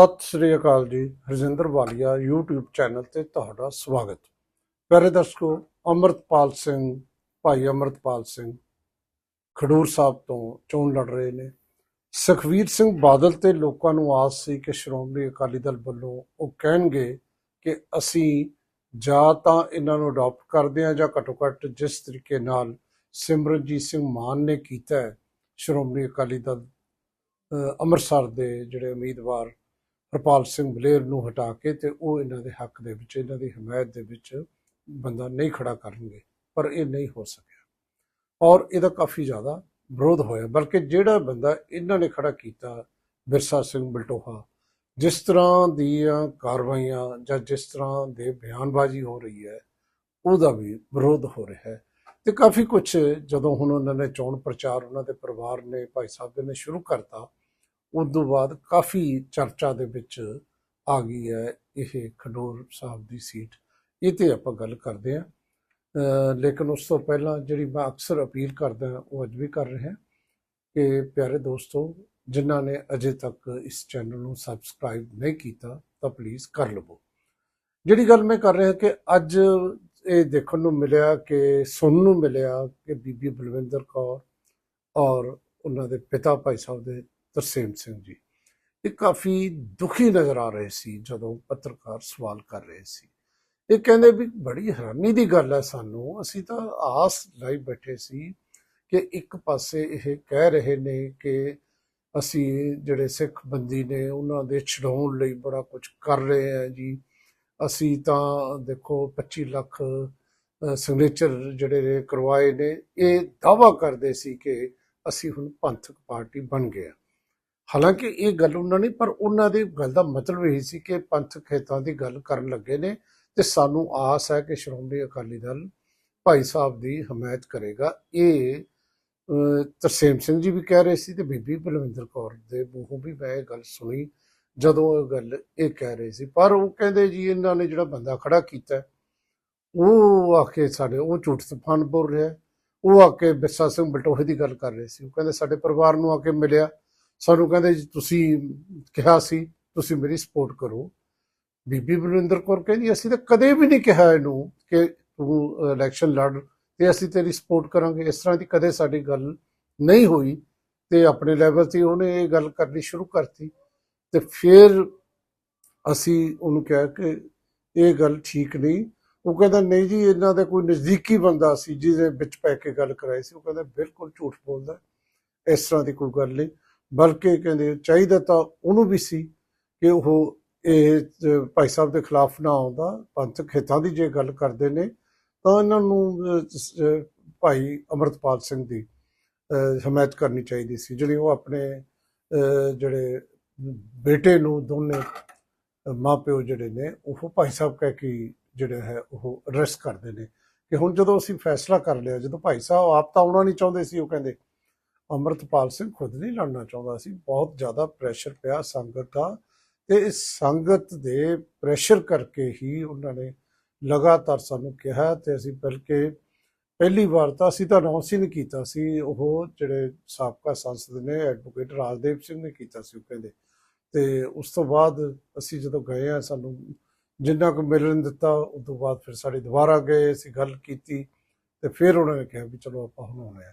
ਸਤਿ ਸ੍ਰੀ ਅਕਾਲ ਜੀ, ਹਰਜਿੰਦਰ ਵਾਲੀਆ, YouTube channel ਤੇ ਤੁਹਾਡਾ ਸਵਾਗਤ। ਪਿਆਰੇ ਦਰਸ਼ਕੋ, ਅਮਰਤਪਾਲ ਸਿੰਘ, ਭਾਈ ਅਮਰਤਪਾਲ ਸਿੰਘ ਖਡੂਰ ਸਾਹਿਬ ਤੋਂ ਚੋਣ ਲੜ ਰਹੇ ਨੇ। ਸੁਖਵੀਰ ਸਿੰਘ ਬਾਦਲ ਤੇ ਲੋਕਾਂ ਨੂੰ ਆਸ ਸੀ ਕਿ ਸ਼੍ਰੋਮਣੀ ਅਕਾਲੀ ਦਲ ਵੱਲੋਂ ਉਹ ਕਹਿਣਗੇ ਕਿ ਅਸੀਂ ਜਾਂ ਤਾਂ ਇਹਨਾਂ ਨੂੰ ਅਡਾਪਟ ਕਰਦੇ ਹਾਂ ਜਾਂ ਘੱਟੋ ਘੱਟ ਜਿਸ ਤਰੀਕੇ ਨਾਲ ਸਿਮਰਨਜੀਤ ਸਿੰਘ ਮਾਨ ਨੇ ਕੀਤਾ ਹੈ, ਸ਼੍ਰੋਮਣੀ ਅਕਾਲੀ ਦਲ ਅੰਮ੍ਰਿਤਸਰ ਦੇ ਜਿਹੜੇ ਉਮੀਦਵਾਰ ਹਰਪਾਲ ਸਿੰਘ ਬਲੇਰ ਨੂੰ ਹਟਾ ਕੇ ਤੇ ਉਹ ਇਹਨਾਂ ਦੇ ਹੱਕ ਦੇ ਵਿੱਚ, ਇਹਨਾਂ ਦੀ ਹਮਾਇਤ ਦੇ ਵਿੱਚ ਬੰਦਾ ਨਹੀਂ ਖੜਾ ਕਰਨਗੇ, ਪਰ ਇਹ ਨਹੀਂ ਹੋ ਸਕਿਆ। ਔਰ ਇਹਦਾ ਕਾਫੀ ਜ਼ਿਆਦਾ ਵਿਰੋਧ ਹੋਇਆ, ਬਲਕਿ ਜਿਹੜਾ ਬੰਦਾ ਇਹਨਾਂ ਨੇ ਖੜਾ ਕੀਤਾ, ਬਿਰਸਾ ਸਿੰਘ ਬਲਟੋਹਾ, ਜਿਸ ਤਰ੍ਹਾਂ ਦੀਆਂ ਕਾਰਵਾਈਆਂ ਜਾਂ ਜਿਸ ਤਰ੍ਹਾਂ ਦੇ ਬਿਆਨਬਾਜ਼ੀ ਹੋ ਰਹੀ ਹੈ, ਉਹਦਾ ਵੀ ਵਿਰੋਧ ਹੋ ਰਿਹਾ ਹੈ। ਤੇ ਕਾਫੀ ਕੁਝ ਜਦੋਂ ਹੁਣ ਉਹਨਾਂ ਨੇ ਚੋਣ ਪ੍ਰਚਾਰ ਉਹਨਾਂ ਦੇ ਪਰਿਵਾਰ ਨੇ, ਭਾਈ ਸਾਹਿਬ ਨੇ ਸ਼ੁਰੂ ਕਰਤਾ ਉਸ ਤੋਂ ਬਾਅਦ ਕਾਫੀ ਚਰਚਾ ਦੇ ਵਿੱਚ ਆ ਗਈ ਹੈ ਇਹ ਖਡੂਰ ਸਾਹਿਬ ਦੀ ਸੀਟ। ਇਹ ਤੇ ਆਪਾਂ ਗੱਲ ਕਰਦੇ ਹਾਂ। ਲੇਕਿਨ ਉਸ ਤੋਂ ਪਹਿਲਾਂ ਜਿਹੜੀ ਮੈਂ ਅਕਸਰ ਅਪੀਲ ਕਰਦਾ ਉਹ ਅੱਜ ਵੀ ਕਰ ਰਿਹਾ। ਕਿ ਪਿਆਰੇ ਦੋਸਤੋ, ਜਿਨ੍ਹਾਂ ਨੇ ਅਜੇ ਤੱਕ ਇਸ ਚੈਨਲ ਨੂੰ ਸਬਸਕ੍ਰਾਈਬ ਨਹੀਂ ਕੀਤਾ, ਤਾਂ ਪਲੀਜ਼ ਕਰ ਲਵੋ। ਜਿਹੜੀ ਗੱਲ ਮੈਂ ਕਰ ਰਿਹਾ ਕਿ ਅੱਜ ਇਹ ਦੇਖਣ ਨੂੰ ਮਿਲਿਆ, ਕਿ ਸੁਣਨ ਨੂੰ ਮਿਲਿਆ ਕਿ ਬੀਬੀ ਬਲਵਿੰਦਰ ਕੌਰ ਔਰ ਉਹਨਾਂ ਦੇ ਪਿਤਾ ਭਾਈ ਸਾਹਿਬ ਦੇ ਤਰਸੇਮ ਸਿੰਘ ਜੀ। ਇਹ ਕਾਫੀ ਦੁਖੀ ਨਜ਼ਰ ਆ ਰਹੇ ਸੀ ਜਦੋਂ ਪੱਤਰਕਾਰ ਸਵਾਲ ਕਰ ਰਹੇ ਸੀ। ਇਹ ਕਹਿੰਦੇ ਵੀ ਬੜੀ ਹੈਰਾਨੀ ਦੀ ਗੱਲ ਹੈ ਸਾਨੂੰ। ਅਸੀਂ ਤਾਂ ਆਸ ਲਾਈ ਬੈਠੇ ਸੀ ਕਿ ਇੱਕ ਪਾਸੇ ਇਹ ਕਹਿ ਰਹੇ ਨੇ ਕਿ ਅਸੀਂ ਜਿਹੜੇ ਸਿੱਖ ਬੰਦੀ ਨੇ ਉਹਨਾਂ ਦੇ ਛਡਾਉਣ ਲਈ ਬੜਾ ਕੁਝ ਕਰ ਰਹੇ ਹਾਂ ਜੀ। ਅਸੀਂ ਤਾਂ ਦੇਖੋ 25 ਲੱਖ ਸਿਗਨੇਚਰ ਜਿਹੜੇ ਨੇ ਕਰਵਾਏ ਨੇ। ਇਹ ਦਾਵਾ ਕਰਦੇ ਸੀ ਕਿ ਅਸੀਂ ਹੁਣ ਪੰਥਕ ਪਾਰਟੀ ਬਣ ਗਏ ਹਾਂ। ਹਾਲਾਂਕਿ ਇਹ ਗੱਲ ਉਹਨਾਂ ਨੇ, ਪਰ ਉਹਨਾਂ ਦੀ ਗੱਲ ਦਾ ਮਤਲਬ ਇਹ ਸੀ ਕਿ ਪੰਥ ਖੇਤਾਂ ਦੀ ਗੱਲ ਕਰਨ ਲੱਗੇ ਨੇ ਤੇ ਸਾਨੂੰ ਆਸ ਹੈ ਕਿ ਸ਼੍ਰੋਮਣੀ ਅਕਾਲੀ ਦਲ ਭਾਈ ਸਾਹਿਬ ਦੀ ਹਮਾਇਤ ਕਰੇਗਾ। ਇਹ ਤਰਸੇਮ ਸਿੰਘ ਜੀ ਵੀ ਕਹਿ ਰਹੇ ਸੀ ਤੇ ਬੀਬੀ ਬਲਵਿੰਦਰ ਕੌਰ ਦੇ ਮੂੰਹੋਂ ਵੀ ਮੈਂ ਇਹ ਗੱਲ ਸੁਣੀ ਜਦੋਂ ਇਹ ਗੱਲ ਇਹ ਕਹਿ ਰਹੇ ਸੀ। ਪਰ ਉਹ ਕਹਿੰਦੇ ਜੀ ਇਹਨਾਂ ਨੇ ਜਿਹੜਾ ਬੰਦਾ ਖੜਾ ਕੀਤਾ, ਉਹ ਆ ਕੇ ਸਾਡੇ, ਉਹ ਝੂਠ ਤੂਫਾਨ ਬੋਲ ਰਿਹਾ। ਉਹ ਆ ਕੇ ਬਿਰਸਾ ਸਿੰਘ ਬਲਟੋਹੇ ਦੀ ਗੱਲ ਕਰ ਰਹੇ ਸੀ। ਉਹ ਕਹਿੰਦੇ ਸਾਡੇ ਪਰਿਵਾਰ ਨੂੰ ਆ ਕੇ ਮਿਲਿਆ। ਸਾਨੂੰ ਕਹਿੰਦੇ ਜੀ, ਤੁਸੀਂ ਕਿਹਾ ਸੀ, ਤੁਸੀਂ ਮੇਰੀ ਸਪੋਰਟ ਕਰੋ। ਬੀਬੀ ਬਲਵਿੰਦਰ ਕੌਰ ਕਹਿੰਦੀ, ਅਸੀਂ ਤਾਂ ਕਦੇ ਵੀ ਨਹੀਂ ਕਿਹਾ ਇਹਨੂੰ ਕਿ ਤੂੰ ਇਲੈਕਸ਼ਨ ਲੜ ਤੇ ਅਸੀਂ ਤੇਰੀ ਸਪੋਰਟ ਕਰਾਂਗੇ। ਇਸ ਤਰ੍ਹਾਂ ਦੀ ਕਦੇ ਸਾਡੀ ਗੱਲ ਨਹੀਂ ਹੋਈ ਤੇ ਆਪਣੇ ਲੈਵਲ ਤੇ ਉਹਨੇ ਇਹ ਗੱਲ ਕਰਨੀ ਸ਼ੁਰੂ ਕਰਤੀ। ਤੇ ਫਿਰ ਅਸੀਂ ਉਹਨੂੰ ਕਿਹਾ ਕਿ ਇਹ ਗੱਲ ਠੀਕ ਨਹੀਂ। ਉਹ ਕਹਿੰਦਾ, ਨਹੀਂ ਜੀ, ਇਹਨਾਂ ਦਾ ਕੋਈ ਨਜ਼ਦੀਕੀ ਬੰਦਾ ਸੀ, ਜਿਹਦੇ ਵਿੱਚ ਪੈ ਕੇ ਗੱਲ ਕਰਾਈ ਸੀ। ਉਹ ਕਹਿੰਦਾ, ਬਿਲਕੁਲ ਝੂਠ ਬੋਲਦਾ, ਇਸ ਤਰ੍ਹਾਂ ਦੀ ਕੋਈ ਗੱਲ ਨਹੀਂ। ਬਲਕਿ ਕਹਿੰਦੇ ਚਾਹੀਦਾ ਤਾਂ ਉਹਨੂੰ ਵੀ ਸੀ ਕਿ ਉਹ ਇਹ ਭਾਈ ਸਾਹਿਬ ਦੇ ਖਿਲਾਫ ਨਾ ਆਉਂਦਾ। ਪੰਥਕ ਹਿੱਤਾਂ ਦੀ ਜੇ ਗੱਲ ਕਰਦੇ ਨੇ, ਤਾਂ ਇਹਨਾਂ ਨੂੰ ਭਾਈ ਅਮਰਤਪਾਲ ਸਿੰਘ ਦੀ ਹਮਾਇਤ ਕਰਨੀ ਚਾਹੀਦੀ ਸੀ, ਜਿਹੜੀ ਉਹ ਆਪਣੇ ਜਿਹੜੇ ਬੇਟੇ ਨੂੰ ਦੋਨੇ ਮਾਪਿਓ ਜਿਹੜੇ ਨੇ, ਉਹ ਭਾਈ ਸਾਹਿਬ ਕਹਿ ਕੇ ਜਿਹੜਾ ਹੈ ਉਹ ਅਰੈਸਟ ਕਰਦੇ ਨੇ। ਕਿ ਹੁਣ ਜਦੋਂ ਅਸੀਂ ਫੈਸਲਾ ਕਰ ਲਿਆ, ਜਦੋਂ ਭਾਈ ਸਾਹਿਬ ਆਪ ਤਾਂ ਆਉਣਾ ਨਹੀਂ ਚਾਹੁੰਦੇ ਸੀ, ਉਹ ਕਹਿੰਦੇ ਅਮਰਤਪਾਲ ਸਿੰਘ ਖੁਦ ਨਹੀਂ ਲੜਨਾ ਚਾਹੁੰਦਾ ਸੀ। ਬਹੁਤ ਜ਼ਿਆਦਾ ਪ੍ਰੈਸ਼ਰ ਪਿਆ ਸੰਗਤ ਦਾ ਤੇ ਇਸ ਸੰਗਤ ਦੇ ਪ੍ਰੈਸ਼ਰ ਕਰਕੇ ਹੀ ਉਹਨਾਂ ਨੇ ਲਗਾਤਾਰ ਸਾਨੂੰ ਕਿਹਾ ਤੇ ਅਸੀਂ ਬਲਕਿ ਪਹਿਲੀ ਵਾਰ ਤਾਂ ਅਸੀਂ ਤਾਂ ਅਨਾਉਂਸ ਹੀ ਨਹੀਂ ਕੀਤਾ ਸੀ। ਉਹ ਜਿਹੜੇ ਸਾਬਕਾ ਸੰਸਦ ਨੇ ਐਡਵੋਕੇਟ ਰਾਜਦੇਵ ਸਿੰਘ ਨੇ ਕੀਤਾ ਸੀ ਉਹ ਕਹਿੰਦੇ। ਤੇ ਉਸ ਤੋਂ ਬਾਅਦ ਅਸੀਂ ਜਦੋਂ ਗਏ ਆ ਸਾਨੂੰ ਜਿੰਨਾ ਕੁ ਮਿਲਣ ਦਿੱਤਾ, ਉਸ ਤੋਂ ਬਾਅਦ ਫਿਰ ਸਾਡੇ ਦੁਬਾਰਾ ਗਏ, ਅਸੀਂ ਗੱਲ ਕੀਤੀ ਤੇ ਫਿਰ ਉਹਨਾਂ ਨੇ ਕਿਹਾ ਵੀ ਚਲੋ ਆਪਾਂ ਹੁਣ ਆਉਣਾ ਆ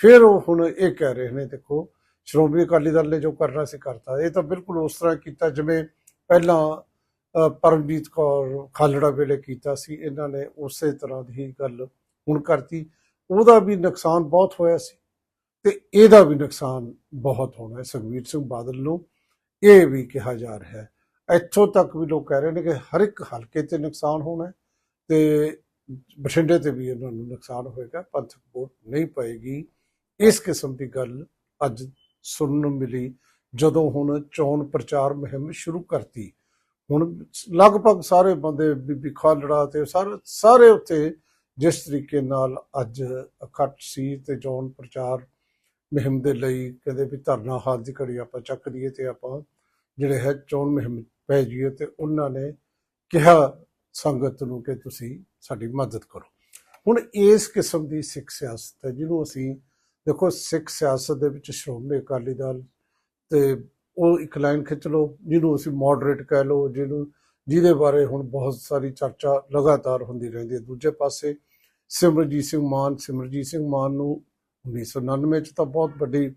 ਫਿਰ ਉਹ ਹੁਣ ਇਹ ਕਹਿ ਰਹੇ ਨੇ, ਦੇਖੋ, ਸ਼੍ਰੋਮਣੀ ਅਕਾਲੀ ਦਲ ਨੇ ਜੋ ਕਰਨਾ ਸੀ ਕਰਤਾ। ਇਹ ਤਾਂ ਬਿਲਕੁਲ ਉਸ ਤਰ੍ਹਾਂ ਕੀਤਾ ਜਿਵੇਂ ਪਹਿਲਾਂ ਪਰਮਜੀਤ ਕੌਰ ਖਾਲੜਾ ਵੇਲੇ ਕੀਤਾ ਸੀ। ਇਹਨਾਂ ਨੇ ਉਸੇ ਤਰ੍ਹਾਂ ਦੀ ਗੱਲ ਹੁਣ ਕਰਤੀ। ਉਹਦਾ ਵੀ ਨੁਕਸਾਨ ਬਹੁਤ ਹੋਇਆ ਸੀ ਤੇ ਇਹਦਾ ਵੀ ਨੁਕਸਾਨ ਬਹੁਤ ਹੋਣਾ ਹੈ ਸੁਖਬੀਰ ਸਿੰਘ ਬਾਦਲ ਨੂੰ। ਇਹ ਵੀ ਕਿਹਾ ਜਾ ਰਿਹਾ ਹੈ। ਇੱਥੋਂ ਤੱਕ ਵੀ ਲੋਕ ਕਹਿ ਰਹੇ ਨੇ ਕਿ ਹਰ ਇੱਕ ਹਲਕੇ ਤੇ ਨੁਕਸਾਨ ਹੋਣਾ ਹੈ ਤੇ ਬਠਿੰਡੇ ਤੇ ਵੀ ਇਹਨਾਂ ਨੂੰ ਨੁਕਸਾਨ ਹੋਏਗਾ। ਪੰਥਕ ਵੋਟ ਨਹੀਂ ਪਏਗੀ। ਇਸ ਕਿਸਮ ਦੀ ਗੱਲ ਅੱਜ ਸੁਣਨ ਨੂੰ ਮਿਲੀ, ਜਦੋਂ ਹੁਣ ਚੋਣ ਪ੍ਰਚਾਰ ਮੁਹਿੰਮ ਸ਼ੁਰੂ ਕਰਤੀ। ਹੁਣ ਲਗਭਗ ਸਾਰੇ ਬੰਦੇ ਬੀਬੀ ਖਾਲੜਾ ਤੇ ਸਾਰੇ ਸਾਰੇ ਉੱਤੇ ਜਿਸ ਤਰੀਕੇ ਨਾਲ ਅੱਜ ਇਕੱਠ ਸੀ ਤੇ ਚੋਣ ਪ੍ਰਚਾਰ ਮੁਹਿੰਮ ਦੇ ਲਈ ਕਹਿੰਦੇ ਵੀ ਧਰਨਾ ਹਾਲ ਦੀ ਘੜੀ ਆਪਾਂ ਚੱਕ ਲਈਏ ਤੇ ਆਪਾਂ ਜਿਹੜੇ ਹੈ ਚੋਣ ਮੁਹਿੰਮ ਪੈ ਜੀਏ ਤੇ ਉਹਨਾਂ ਨੇ ਕਿਹਾ ਸੰਗਤ ਨੂੰ ਕਿ ਤੁਸੀਂ ਸਾਡੀ ਮਦਦ ਕਰੋ। ਹੁਣ ਇਸ ਕਿਸਮ ਦੀ ਸਿੱਖ ਸਿਆਸਤ ਹੈ, ਜਿਹਨੂੰ ਅਸੀਂ ਦੇਖੋ, ਸਿੱਖ ਸਿਆਸਤ ਦੇ ਵਿੱਚ ਸ਼੍ਰੋਮਣੀ ਅਕਾਲੀ ਦਲ ਤੇ ਉਹ ਇੱਕ ਲਾਈਨ ਖਿੱਚ ਲਓ, ਜਿਹਨੂੰ ਅਸੀਂ ਮੋਡਰੇਟ ਕਹਿ ਲਓ, ਜਿਹਨੂੰ, ਜਿਹਦੇ ਬਾਰੇ ਹੁਣ ਬਹੁਤ ਸਾਰੀ ਚਰਚਾ ਲਗਾਤਾਰ ਹੁੰਦੀ ਰਹਿੰਦੀ ਹੈ। ਦੂਜੇ ਪਾਸੇ ਸਿਮਰਜੀਤ ਸਿੰਘ ਮਾਨ ਸਿਮਰਜੀਤ ਸਿੰਘ ਮਾਨ ਨੂੰ 1999 ਚ ਤਾਂ ਬਹੁਤ ਵੱਡੀ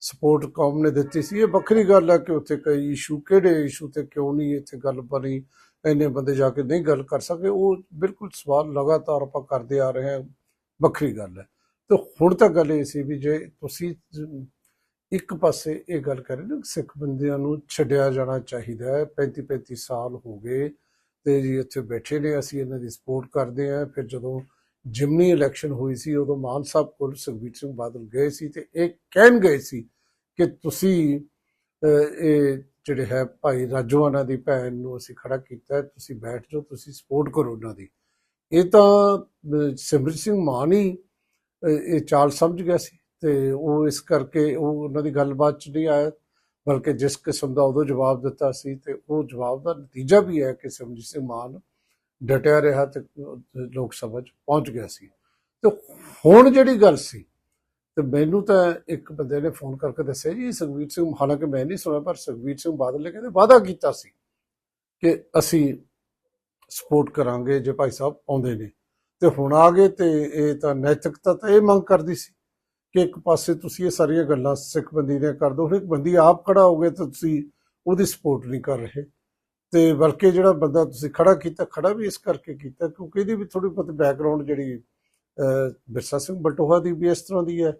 ਸਪੋਰਟ ਕੌਮ ਨੇ ਦਿੱਤੀ ਸੀ। ਇਹ ਵੱਖਰੀ ਗੱਲ ਹੈ ਕਿ ਉੱਥੇ ਕਈ ਇਸ਼ੂ ਕਿਹੜੇ ਇਸ਼ੂ ਤੇ ਕਿਉਂ ਨਹੀਂ ਇੱਥੇ ਗੱਲ ਬਣੀ, ਇੰਨੇ ਬੰਦੇ ਜਾ ਕੇ ਨਹੀਂ ਗੱਲ ਕਰ ਸਕੇ। ਉਹ ਬਿਲਕੁਲ ਸਵਾਲ ਲਗਾਤਾਰ ਆਪਾਂ ਕਰਦੇ ਆ ਰਹੇ ਹਾਂ। ਵੱਖਰੀ ਗੱਲ ਹੈ। ਤੇ ਹੁਣ ਤਾਂ ਗੱਲ ਇਹ ਸੀ ਵੀ ਜੇ ਤੁਸੀਂ ਇੱਕ ਪਾਸੇ ਇਹ ਗੱਲ ਕਰ ਰਹੇ ਨੇ ਸਿੱਖ ਬੰਦਿਆਂ ਨੂੰ ਛੱਡਿਆ ਜਾਣਾ ਚਾਹੀਦਾ ਹੈ 35 35 ਸਾਲ ਹੋ ਗਏ ਤੇ ਜੀ ਇੱਥੇ ਬੈਠੇ ਨੇ ਅਸੀਂ ਇਹਨਾਂ ਦੀ ਸਪੋਰਟ ਕਰਦੇ ਹਾਂ। ਫਿਰ ਜਦੋਂ ਜਿਮਨੀ ਇਲੈਕਸ਼ਨ ਹੋਈ ਸੀ ਉਦੋਂ ਮਾਨ ਸਾਹਿਬ ਕੋਲ ਸੁਖਬੀਰ ਸਿੰਘ ਬਾਦਲ ਗਏ ਸੀ ਤੇ ਇਹ ਕਹਿਣ ਗਏ ਸੀ ਕਿ ਤੁਸੀਂ ਇਹ ਜਿਹੜੇ ਹੈ ਭਾਈ ਰਾਜੋਆਣਾ ਦੀ ਭੈਣ ਨੂੰ ਅਸੀਂ ਖੜਾ ਕੀਤਾ ਤੁਸੀਂ ਬੈਠ ਜਾਓ ਤੁਸੀਂ ਸਪੋਰਟ ਕਰੋ ਉਹਨਾਂ ਦੀ। ਇਹ ਤਾਂ ਅਹ, ਸਿਮਰਜੀਤ ਸਿੰਘ ਮਾਨ ਹੀ ਇਹ ਚਾਲ ਸਮਝ ਗਿਆ ਸੀ ਤੇ ਉਹ ਇਸ ਕਰਕੇ ਉਹ ਉਹਨਾਂ ਦੀ ਗੱਲਬਾਤ ਚ ਨਹੀਂ ਆਇਆ, ਬਲਕਿ ਜਿਸ ਕਿਸਮ ਦਾ ਉਦੋਂ ਜਵਾਬ ਦਿੱਤਾ ਸੀ ਤੇ ਉਹ ਜਵਾਬ ਦਾ ਨਤੀਜਾ ਵੀ ਹੈ ਕਿ ਸਿਮਰਜੀਤ ਸਿੰਘ ਮਾਨ ਡਟਿਆ ਰਿਹਾ ਤੇ ਲੋਕ ਸਭਾ ਚ ਪਹੁੰਚ ਗਿਆ ਸੀ। ਤੇ ਹੁਣ ਜਿਹੜੀ ਗੱਲ ਸੀ, ਤੇ ਮੈਨੂੰ ਤਾਂ ਇੱਕ ਬੰਦੇ ਨੇ ਫੋਨ ਕਰਕੇ ਦੱਸਿਆ ਜੀ, ਸੁਖਬੀਰ ਸਿੰਘ, ਹਾਲਾਂਕਿ ਮੈਂ ਨਹੀਂ ਸੁਣਿਆ, ਪਰ ਸੁਖਬੀਰ ਸਿੰਘ ਬਾਦਲ ਨੇ ਕਹਿੰਦੇ ਵਾਅਦਾ ਕੀਤਾ ਸੀ ਕਿ ਅਸੀਂ ਸਪੋਰਟ ਕਰਾਂਗੇ ਜੇ ਭਾਈ ਸਾਹਿਬ ਆਉਂਦੇ ਨੇ। ਤੇ ਹੁਣ ਆ ਗਏ ਤੇ ਇਹ ਤਾਂ ਨੈਤਿਕਤਾ ਤਾਂ ਇਹ ਮੰਗ ਕਰਦੀ ਸੀ ਕਿ ਇੱਕ ਪਾਸੇ ਤੁਸੀਂ ਇਹ ਸਾਰੀਆਂ ਗੱਲਾਂ ਸਿੱਖ ਬੰਦੀ ਨੇ ਕਰ ਦੋ ਫਿਰ ਇੱਕ ਬੰਦੀ ਆਪ ਖੜਾ ਹੋ ਗਏ ਤਾਂ ਤੁਸੀਂ ਉਹਦੀ ਸਪੋਰਟ ਨਹੀਂ ਕਰ ਰਹੇ। ਤੇ ਬਲਕਿ ਜਿਹੜਾ ਬੰਦਾ ਤੁਸੀਂ ਖੜਾ ਕੀਤਾ ਖੜਾ ਵੀ ਇਸ ਕਰਕੇ ਕੀਤਾ ਕਿਉਂਕਿ ਇਹਦੀ ਵੀ ਥੋੜੀ ਬਹੁਤ ਬੈਕਗ੍ਰਾਉਂਡ ਜਿਹੜੀ ਅਹ, ਬਿਰਸਾ ਸਿੰਘ ਬਲਟੋਹਾ ਦੀ ਵੀ ਇਸ ਤਰ੍ਹਾਂ ਦੀ ਹੈ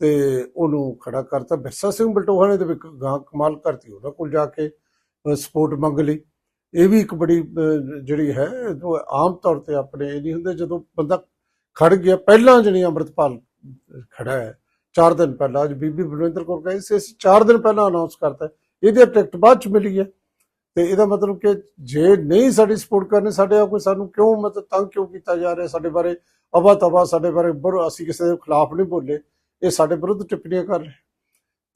ਤੇ ਉਹਨੂੰ ਖੜਾ ਕਰਤਾ। ਬਿਰਸਾ ਸਿੰਘ ਬਲਟੋਹਾ ਨੇ ਤੇ ਗਾਂ ਕਮਾਲ ਕਰਤੀ ਉਹਨਾਂ ਕੋਲ ਜਾ ਕੇ ਸਪੋਰਟ ਮੰਗ ਲਈ। ਇਹ ਵੀ ਇੱਕ ਬੜੀ ਜਿਹੜੀ ਹੈ ਆਮ ਤੌਰ ਤੇ ਆਪਣੇ ਇਹ ਨਹੀਂ ਹੁੰਦੇ, ਜਦੋਂ ਬੰਦਾ ਖੜ ਗਿਆ, ਪਹਿਲਾਂ ਜਿਹੜੀ ਅੰਮ੍ਰਿਤਪਾਲ ਖੜਾ ਹੈ 4 ਦਿਨ ਪਹਿਲਾਂ, ਅੱਜ ਬੀਬੀ ਬਲਵਿੰਦਰ ਕੌਰ ਕਹੀ ਸੀ, ਅਸੀਂ 4 ਦਿਨ ਪਹਿਲਾਂ ਅਨਾਉਂਸ ਕਰਤਾ ਇਹਦੀ ਟਿਕਟ ਬਾਅਦ ਚ ਮਿਲੀ ਹੈ। ਤੇ ਇਹਦਾ ਮਤਲਬ ਕਿ ਜੇ ਨਹੀਂ ਸਾਡੀ ਸਪੋਰਟ ਕਰਨੇ, ਸਾਡੇ ਆ ਕੋਈ ਸਾਨੂੰ ਕਿਉਂ ਮਤਲਬ ਤੰਗ ਕਿਉਂ ਕੀਤਾ ਜਾ ਰਿਹਾ, ਸਾਡੇ ਬਾਰੇ ਅਵਾ ਤਵਾ ਸਾਡੇ ਬਾਰੇ ਬੁਰ, ਅਸੀਂ ਕਿਸੇ ਦੇ ਖਿਲਾਫ ਨਹੀਂ ਬੋਲੇ, ਇਹ ਸਾਡੇ ਵਿਰੁੱਧ ਟਿੱਪਣੀਆਂ ਕਰ ਰਹੇ।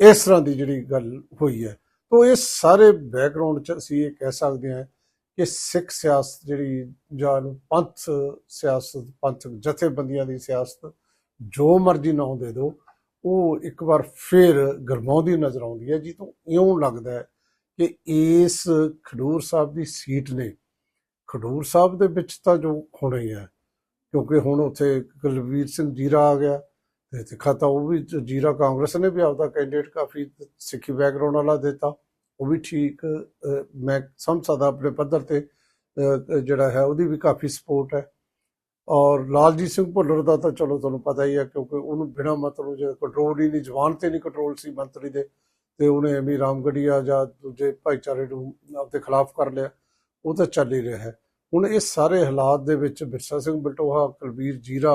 ਇਸ ਤਰ੍ਹਾਂ ਦੀ ਜਿਹੜੀ ਗੱਲ ਹੋਈ ਹੈ। ਤੋਂ ਇਹ ਸਾਰੇ ਬੈਕਗ੍ਰਾਉਂਡ ਚ ਅਸੀਂ ਇਹ ਕਹਿ ਸਕਦੇ ਹਾਂ ਕਿ ਸਿੱਖ ਸਿਆਸਤ ਜਿਹੜੀ ਜਾਂ ਪੰਥ ਸਿਆਸਤ, ਪੰਥ ਜਥੇਬੰਦੀਆਂ ਦੀ ਸਿਆਸਤ, ਜੋ ਮਰਜ਼ੀ ਨਾਮ ਦੇ ਦਿਓ, ਉਹ ਇੱਕ ਵਾਰ ਫੇਰ ਗਰਮਾਉਂਦੀ ਨਜ਼ਰ ਆਉਂਦੀ ਹੈ। ਜੀ ਤੋਂ ਇਉਂ ਲੱਗਦਾ ਹੈ ਕਿ ਇਸ ਖਡੂਰ ਸਾਹਿਬ ਦੀ ਸੀਟ ਨੇ, ਖਡੂਰ ਸਾਹਿਬ ਦੇ ਵਿੱਚ ਤਾਂ ਜੋ ਹੋਣਾ ਹੀ ਹੈ ਕਿਉਂਕਿ ਹੁਣ ਉੱਥੇ ਕੁਲਵੀਰ ਸਿੰਘ ਜੀਰਾ ਆ ਗਿਆ ਤੇ ਦਿਖਾ ਤਾਂ ਉਹ ਵੀ ਜੀਰਾ ਕਾਂਗਰਸ ਨੇ ਵੀ ਆਪਦਾ ਕੈਂਡੀਡੇਟ ਕਾਫੀ ਸਿੱਖੀ ਬੈਕਗ੍ਰਾਉਂਡ ਵਾਲਾ ਦਿੱਤਾ। ਉਹ ਵੀ ਠੀਕ ਮੈਂ ਸਮਝ ਸਕਦਾ ਆਪਣੇ ਪੱਧਰ ਤੇ ਜਿਹੜਾ ਹੈ, ਉਹਦੀ ਵੀ ਕਾਫੀ ਸਪੋਰਟ ਹੈ। ਔਰ ਲਾਲਜੀਤ ਸਿੰਘ ਭੁੱਲਰ ਦਾ ਤਾਂ ਚਲੋ ਤੁਹਾਨੂੰ ਪਤਾ ਹੀ ਹੈ, ਕਿਉਂਕਿ ਉਹਨੂੰ ਬਿਨਾਂ ਮਤਲਬ ਜੇ ਕੰਟਰੋਲ ਹੀ ਨਹੀਂ ਜਵਾਨ ਤੇ ਨਹੀਂ ਕੰਟਰੋਲ ਸੀ ਮੰਤਰੀ ਦੇ, ਤੇ ਉਹਨੇ ਐਵੇਂ ਰਾਮਗੜੀਆ ਜਾਂ ਦੂਜੇ ਭਾਈਚਾਰੇ ਨੂੰ ਆਪਦੇ ਖਿਲਾਫ ਕਰ ਲਿਆ, ਉਹ ਤਾਂ ਚੱਲ ਹੀ ਰਿਹਾ ਹੈ। ਹੁਣ ਇਹ ਸਾਰੇ ਹਾਲਾਤ ਦੇ ਵਿੱਚ ਬਿਰਸਾ ਸਿੰਘ ਬਲਟੋਹਾ ਕੁਲਬੀਰ ਜੀਰਾ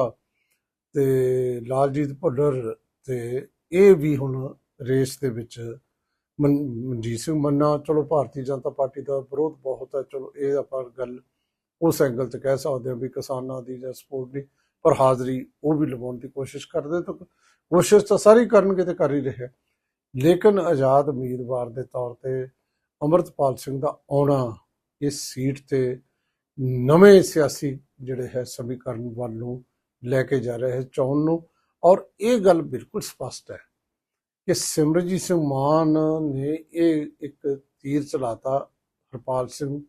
ਤੇ ਲਾਲਜੀਤ ਭੁੱਲਰ ਤੇ ਇਹ ਵੀ ਹੁਣ ਰੇਸ ਦੇ ਵਿੱਚ ਮਨ- ਮਨਜੀਤ ਸਿੰਘ ਮੰਨਾ, ਚਲੋ ਭਾਰਤੀ ਜਨਤਾ ਪਾਰਟੀ ਦਾ ਵਿਰੋਧ ਬਹੁਤ ਹੈ, ਚਲੋ ਇਹ ਆਪਾਂ ਗੱਲ ਉਸ ਐਂਗਲ ਤੇ ਕਹਿ ਸਕਦੇ ਹਾਂ ਵੀ ਕਿਸਾਨਾਂ ਦੀ ਜਾਂ ਸਪੋਰਟ ਦੀ, ਪਰ ਹਾਜ਼ਰੀ ਉਹ ਵੀ ਲਵਾਉਣ ਦੀ ਕੋਸ਼ਿਸ਼ ਕਰਦੇ ਤਾਂ ਕੋਸ਼ਿਸ਼ ਤਾਂ ਸਾਰੀ ਕਰਨਗੇ ਤੇ ਕਰ ਹੀ ਰਹੇ ਲੇਕਿਨ ਆਜ਼ਾਦ ਉਮੀਦਵਾਰ ਦੇ ਤੌਰ ਤੇ ਅਮਰਤਪਾਲ ਸਿੰਘ ਦਾ ਆਉਣਾ ਇਸ ਸੀਟ ਤੇ ਨਵੇਂ ਸਿਆਸੀ ਜਿਹੜੇ ਹੈ ਸਮੀਕਰਨ ਵੱਲ ਨੂੰ ਲੈ ਕੇ ਜਾ ਰਿਹਾ ਹੈ ਚੋਣ ਨੂੰ। ਔਰ ਇਹ ਗੱਲ ਬਿਲਕੁਲ ਸਪਸ਼ਟ ਹੈ ਕਿ ਸਿਮਰਜੀਤ ਸਿੰਘ ਮਾਨ ਨੇ ਇਹ ਇੱਕ ਤੀਰ ਚਲਾਤਾ ਹਰਪਾਲ ਸਿੰਘ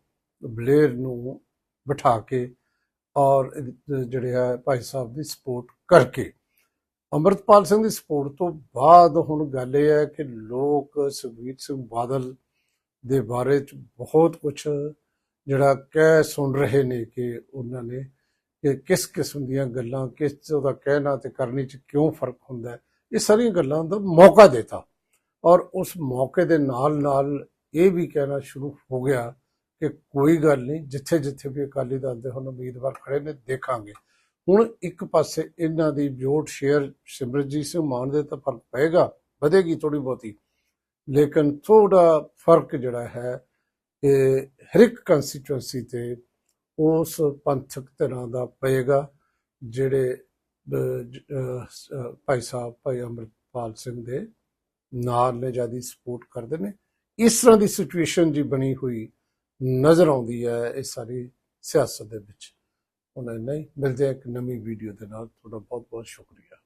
ਬਲੇਰ ਨੂੰ ਬਿਠਾ ਕੇ ਔਰ ਜਿਹੜੇ ਹੈ ਭਾਈ ਸਾਹਿਬ ਦੀ ਸਪੋਰਟ ਕਰਕੇ। ਅੰਮ੍ਰਿਤਪਾਲ ਸਿੰਘ ਦੀ ਸਪੋਰਟ ਤੋਂ ਬਾਅਦ ਹੁਣ ਗੱਲ ਇਹ ਹੈ ਕਿ ਲੋਕ ਸੁਖਬੀਰ ਸਿੰਘ ਬਾਦਲ ਦੇ ਬਾਰੇ ਚ ਬਹੁਤ ਕੁਝ ਜਿਹੜਾ ਕਹਿ ਸੁਣ ਰਹੇ ਨੇ ਕਿ ਉਹਨਾਂ ਨੇ ਕਿ ਕਿਸ ਕਿਸਮ ਦੀਆਂ ਗੱਲਾਂ, ਕਿਸ ਉਹਦਾ ਕਹਿਣਾ ਤੇ ਕਰਨੀ ਚ ਕਿਉਂ ਫ਼ਰਕ ਹੁੰਦਾ ਹੈ, ਇਹ ਸਾਰੀਆਂ ਗੱਲਾਂ ਦਾ ਮੌਕਾ ਦਿੱਤਾ। ਔਰ ਉਸ ਮੌਕੇ ਦੇ ਨਾਲ ਨਾਲ ਇਹ ਵੀ ਕਹਿਣਾ ਸ਼ੁਰੂ ਹੋ ਗਿਆ ਕਿ ਕੋਈ ਗੱਲ ਨਹੀਂ, ਜਿੱਥੇ ਜਿੱਥੇ ਵੀ ਅਕਾਲੀ ਦਲ ਦੇ ਹੁਣ ਉਮੀਦਵਾਰ ਖੜੇ ਨੇ, ਦੇਖਾਂਗੇ। ਹੁਣ ਇੱਕ ਪਾਸੇ ਇਹਨਾਂ ਦੀ ਵੋਟ ਸ਼ੇਅਰ ਸਿਮਰਜੀਤ ਸਿੰਘ ਮਾਨ ਦੇ ਤਾਂ ਫ਼ਰਕ ਪਏਗਾ, ਵਧੇਗੀ ਥੋੜੀ ਬਹੁਤੀ, ਲੇਕਿਨ ਥੋੜਾ ਫ਼ਰਕ ਜਿਹੜਾ ਹੈ, ਇਹ ਹਰ ਇੱਕ ਕੰਸਟੀਚੁਐਂਸੀ ਤੇ ਉਸ ਪੰਥਕ ਧਿਰਾਂ ਦਾ ਪਏਗਾ ਜਿਹੜੇ ਭਾਈ ਸਾਹਿਬ, ਭਾਈ ਅੰਮ੍ਰਿਤਪਾਲ ਸਿੰਘ ਦੇ ਨਾਲ ਨੇ ਜ਼ਿਆਦਾ ਸਪੋਰਟ ਕਰਦੇ ਨੇ। ਇਸ ਤਰ੍ਹਾਂ ਦੀ ਸਿਚੁਏਸ਼ਨ ਜੀ ਬਣੀ ਹੋਈ ਨਜ਼ਰ ਆਉਂਦੀ ਹੈ ਇਹ ਸਾਰੀ ਸਿਆਸਤ ਦੇ ਵਿੱਚ। ਹੁਣ ਨਹੀਂ ਮਿਲਦੇ ਹਾਂ ਇੱਕ ਨਵੀਂ ਵੀਡੀਓ ਦੇ ਨਾਲ। ਤੁਹਾਡਾ ਬਹੁਤ ਬਹੁਤ ਸ਼ੁਕਰੀਆ।